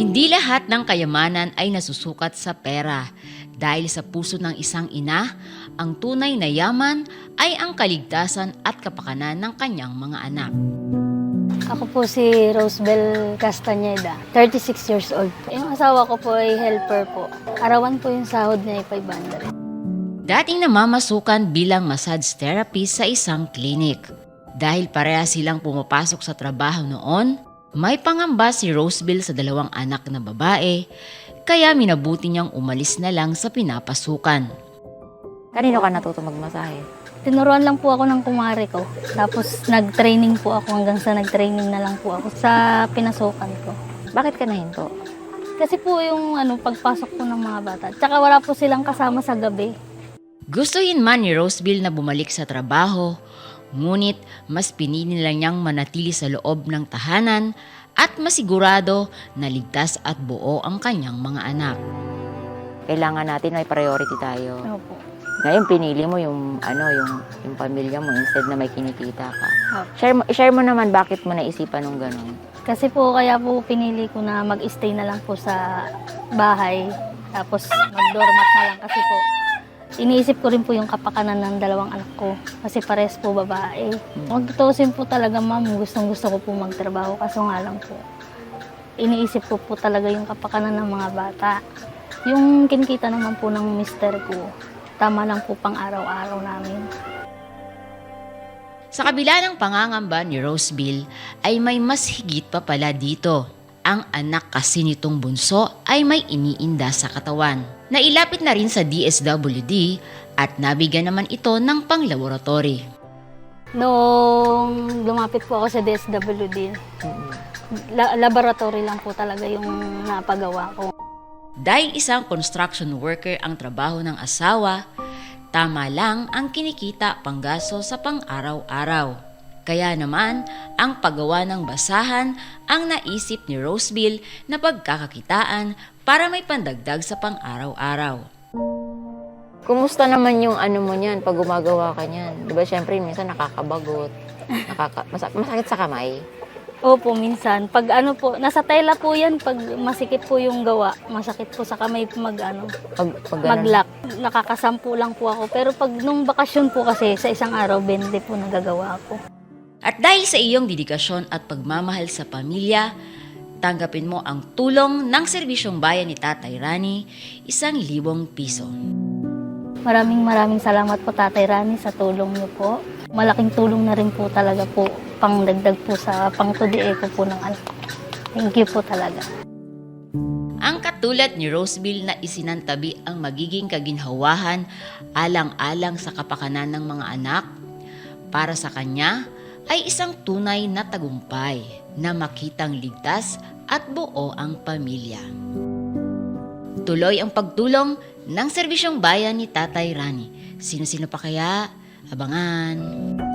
Hindi lahat ng kayamanan ay nasusukat sa pera. Dahil sa puso ng isang ina, ang tunay na yaman ay ang kaligtasan at kapakanan ng kanyang mga anak. Ako po si Rosebel Castañeda, 36 years old po. Yung asawa ko po ay helper po. Arawan po yung sahod niya ay 500. Dating namamasukan bilang massage therapist sa isang clinic. Dahil pareha silang pumapasok sa trabaho noon, may pangamba si Roseville sa dalawang anak na babae, kaya minabuti niyang umalis na lang sa pinapasukan. Kanino ka natuto magmasahe? Tinuruan lang po ako ng kumari ko. Tapos nag-training po ako hanggang sa nag-training na lang po ako sa pinasukan ko. Bakit ka nahinto? Kasi po yung ano, pagpasok po ng mga bata. Tsaka wala po silang kasama sa gabi. Gustuhin man ni Roseville na bumalik sa trabaho, ngunit mas pinili nila niyang manatili sa loob ng tahanan at masigurado na ligtas at buo ang kanyang mga anak. Kailangan natin may priority tayo. Opo. Ngayon, pinili mo yung, ano, yung, yung pamilya mo instead na may kinikita ka. Opo. Share mo, share mo naman bakit mo naisipan ng ganun. Kasi po kaya po pinili ko na mag-stay na lang po sa bahay. Tapos mag-doormat na lang kasi po iniisip ko rin po yung kapakanan ng dalawang anak ko. Kasi pares po babae. Magtutusin po talaga ma'am, gustong gusto ko po magtrabaho. Kaso nga lang po, iniisip ko po talaga yung kapakanan ng mga bata. Yung kinikita naman po ng mister ko, tama lang po pang araw-araw namin. Sa kabila ng pangangamba ni Roseville ay may mas higit pa pala dito. Ang anak kasi nitong bunso ay may iniinda sa katawan. Nailapit na rin sa DSWD at nabigyan naman ito ng pang-laboratory. Noong lumapit po ako sa DSWD, la- laboratory lang po talaga yung napagawa ko. Dahil isang construction worker ang trabaho ng asawa, tama lang ang kinikita panggaso sa pang-araw-araw. Kaya naman, ang paggawa ng basahan ang naisip ni Roseville na pagkakakitaan para may pandagdag sa pang-araw-araw. Kumusta naman yung ano mo niyan pag gumagawa ka niyan? Di ba syempre minsan nakakabagot, nakaka, mas- masakit sa kamay. Opo, minsan. Pag ano po, nasa tela po yan, pag masikip po yung gawa, masakit po sa kamay mag ano, Pag, pag ganun. mag-lock. Nakakasampu lang po ako. Pero pag nung bakasyon po kasi, sa isang araw, 20 po nagagawa ako. At dahil sa iyong dedikasyon at pagmamahal sa pamilya, tanggapin mo ang tulong ng serbisyong bayan ni Tatay Rani, isang libong piso. Maraming maraming salamat po Tatay Rani sa tulong niyo po. Malaking tulong na rin po talaga po pangdagdag po sa pangtudie ko po ng anak. Thank you po talaga. Ang katulad ni Roseville na isinantabi ang magiging kaginhawahan alang-alang sa kapakanan ng mga anak, para sa kanya ay isang tunay na tagumpay na makitang ligtas at buo ang pamilya. Tuloy ang pagtulong ng serbisyong bayan ni Tatay Rani. Sino-sino pa kaya? Abangan!